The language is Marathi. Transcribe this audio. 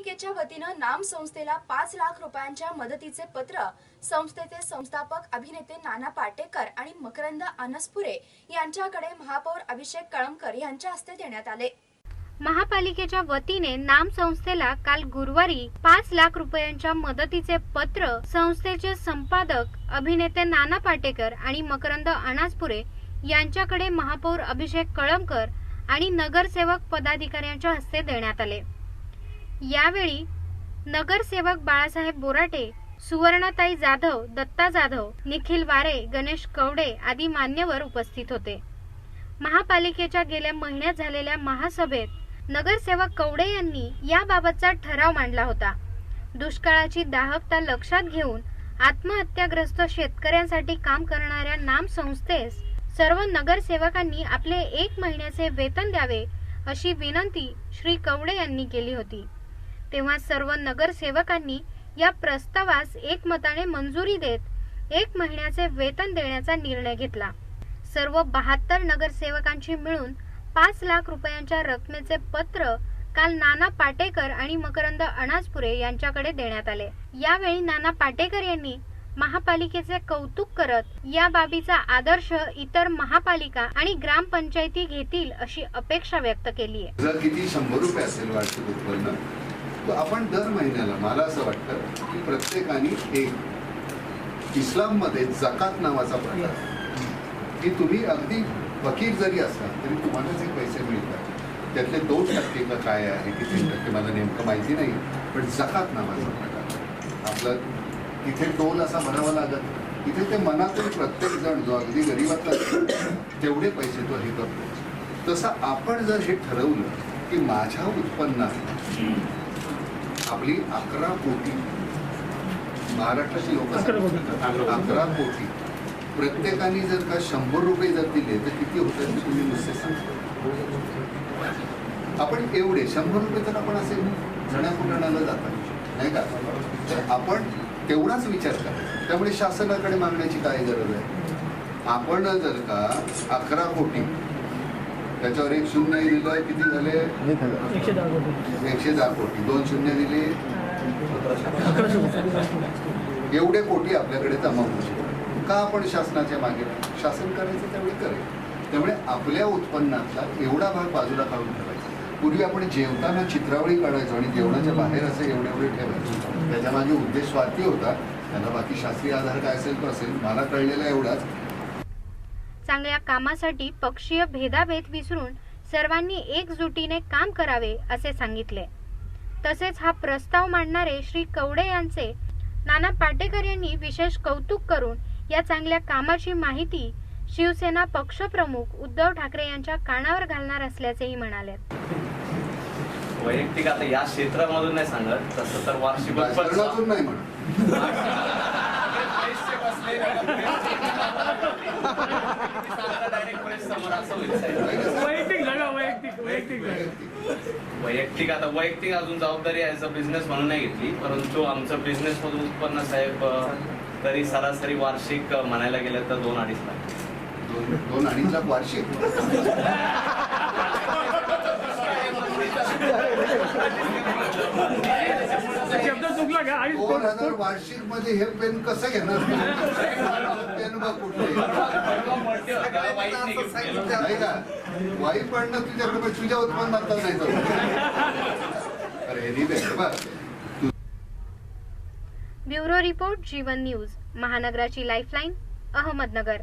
महापालिकेच्या वतीनं नाम संस्थेला पाच लाख रुपयांच्या मदतीचे पत्र संस्थेचे संस्थापक अभिनेते नाना पाटेकर आणि मकरंद अनसपुरे यांच्याकडे महापौर अभिषेक कळमकर यांच्या हस्ते देण्यात आले. महापालिकेच्या वतीने नाम संस्थेला काल गुरुवारी पाच लाख रुपयांच्या मदतीचे पत्र संस्थेचे संपादक अभिनेते नाना पाटेकर आणि मकरंद अनासपुरे यांच्याकडे महापौर अभिषेक कळमकर आणि नगरसेवक पदाधिकाऱ्यांच्या हस्ते देण्यात आले. यावेळी नगरसेवक बाळासाहेब बोराटे सुवर्णाताई जाधव दत्ता जाधव निखिल वारे गणेश कवडे आदी मान्यवर उपस्थित होते. महापालिकेच्या गेल्या महिन्यात झालेल्या महासभेत नगरसेवक कवडे यांनी याबाबतचा ठराव मांडला होता. दुष्काळाची दाहकता लक्षात घेऊन आत्महत्याग्रस्त शेतकऱ्यांसाठी काम करणाऱ्या नाम संस्थेस सर्व नगरसेवकांनी आपले एक महिन्याचे वेतन द्यावे अशी विनंती श्री कवडे यांनी केली होती. तेव्हा सर्व नगरसेवकांनी या प्रस्तावास एकमताने मंजुरी देत एक महिन्याचे वेतन देण्याचा निर्णय घेतला. सर्व बहात्तर नगरसेवकांची मिळून पाच लाख रुपयांच्या रकमेचे पत्र काल नाना पाटेकर आणि मकरंद अनाजपुरे यांच्याकडे देण्यात आले. यावेळी नाना पाटेकर यांनी महापालिकेचे कौतुक करत या बाबीचा आदर्श इतर महापालिका आणि ग्रामपंचायती घेतील अशी अपेक्षा व्यक्त केली आहे किती शंभर रुपये असेल वार्षिक उत्पन्न तर आपण दर महिन्याला मला असं वाटतं की प्रत्येकाने एक इस्लाममध्ये जकात नावाचा प्रकार. की तुम्ही अगदी फकीर जरी असाल तरी तुम्हाला जे पैसे मिळतात त्यातले दोन टक्के का काय आहे की तीन टक्के मला नेमकं माहिती नाही पण जकात नावाचा प्रकार. आपलं तिथे टोल असा भरावा लागत इथे ते मनातून प्रत्येक जण जो अगदी गरीबातला तेवढे पैसे तो हे करतो. तसं आपण जर हे ठरवलं की माझ्या उत्पन्नात आपली अकरा कोटी. महाराष्ट्राची लोक अकरा कोटी. प्रत्येकाने जर का शंभर रुपये जर दिले तर किती होतात? तुम्ही नुसते आपण एवढे शंभर रुपये तर आपण असे जण्यापुराणाला जातात. नाही का? तर आपण तेवढाच विचार करा. त्यामुळे शासनाकडे मागण्याची काय गरज आहे? आपण जर का अकरा कोटी त्याच्यावर एक शून्य दिलं किती झाले? एकशे दहा कोटी. दोन शून्य दिले. एवढे कोटी आपल्याकडे जमा होऊ शकतात. का आपण शासनाच्या मागे? शासन करायचं त्यावेळी करेल. त्यामुळे आपल्या उत्पन्नातला एवढा भाग बाजूला काढून ठेवायचा. पूर्वी आपण जेवताना चित्रावळी काढायचो आणि जेवणाच्या बाहेर असं एवढे एवढे ठेवायचो. त्याच्यामागे उद्देश स्वार्थी होता. त्यांना बाकी शास्त्रीय आधार काय असेल तो असेल. मला कळलेला एवढाच. चांगल्या कामासाठी पक्षीय भेदाभेद विसरून सर्वांनी एकजुटीने काम करावे असे सांगितले. तसेच हा प्रस्ताव मांडणारे श्री कवडे यांचे नाना पाटेकर यांनी विशेष कौतुक करून या चांगल्या कामाची माहिती शिवसेना पक्षप्रमुख उद्धव ठाकरे यांच्या कानावर घालणार असल्याचेही म्हणाले. वैयक्तिक आता या क्षेत्रामधून नाही सांगत तसं तर वार्षिक उत्पन्न राजकारणातून नाही म्हणून Direct press समोर असं होईल साहेब. वैयक्तिक जागा वैयक्तिक वैयक्तिक जागा वैयक्तिक आता वैयक्तिक अजून जबाबदारी ॲज अ बिझनेस म्हणून नाही घेतली परंतु आमचं बिझनेस मधून उत्पन्न साहेब तरी सरासरी वार्षिक म्हणायला गेलं तर दोन अडीच लाख. दोन दोन अडीच लाख वार्षिक? शब्द चुकला का? आणि दोन हजार वार्षिकमध्ये हे पेन कसं घेणार? पेन बघ कुठले नाही का? वाईट पडणं तुझ्याकडे पण तुझ्या अरे हे बघ. Bureau report Jeevan news. महानगराची lifeline Ahmednagar.